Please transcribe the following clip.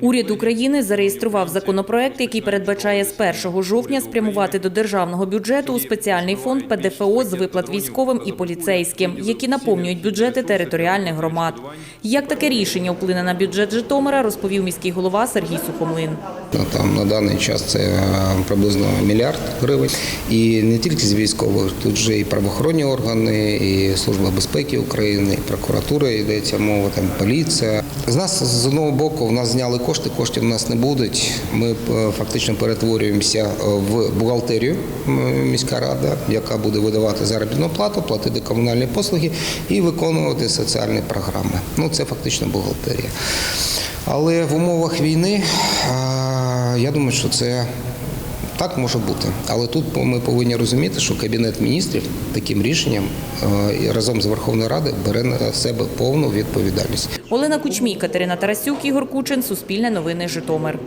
Уряд України зареєстрував законопроект, який передбачає з 1 жовтня спрямувати до державного бюджету у спеціальний фонд ПДФО з виплат військовим і поліцейським, які наповнюють бюджети територіальних громад. Як таке рішення вплине на бюджет Житомира, розповів міський голова Сергій Сухомлин. Там на даний час це е, приблизно мільярд гривень. І не тільки з військових, тут же і правоохоронні органи, і Служба безпеки України, і прокуратура йдеться мова, там поліція. З нас з одного боку в нас зняли кошти, коштів у нас не будуть. Ми е, фактично перетворюємося е, в бухгалтерію міська рада, яка буде видавати заробітну плату, платити комунальні послуги і виконувати соціальні програми. Ну це фактично бухгалтерія. Але в умовах війни я думаю, що це так може бути. Але тут ми повинні розуміти, що Кабінет міністрів таким рішенням е, разом з Верховною Радою бере на себе повну відповідальність. Олена Кучмій, Катерина Тарасюк, Ігор Кучин, Суспільне новини Житомир.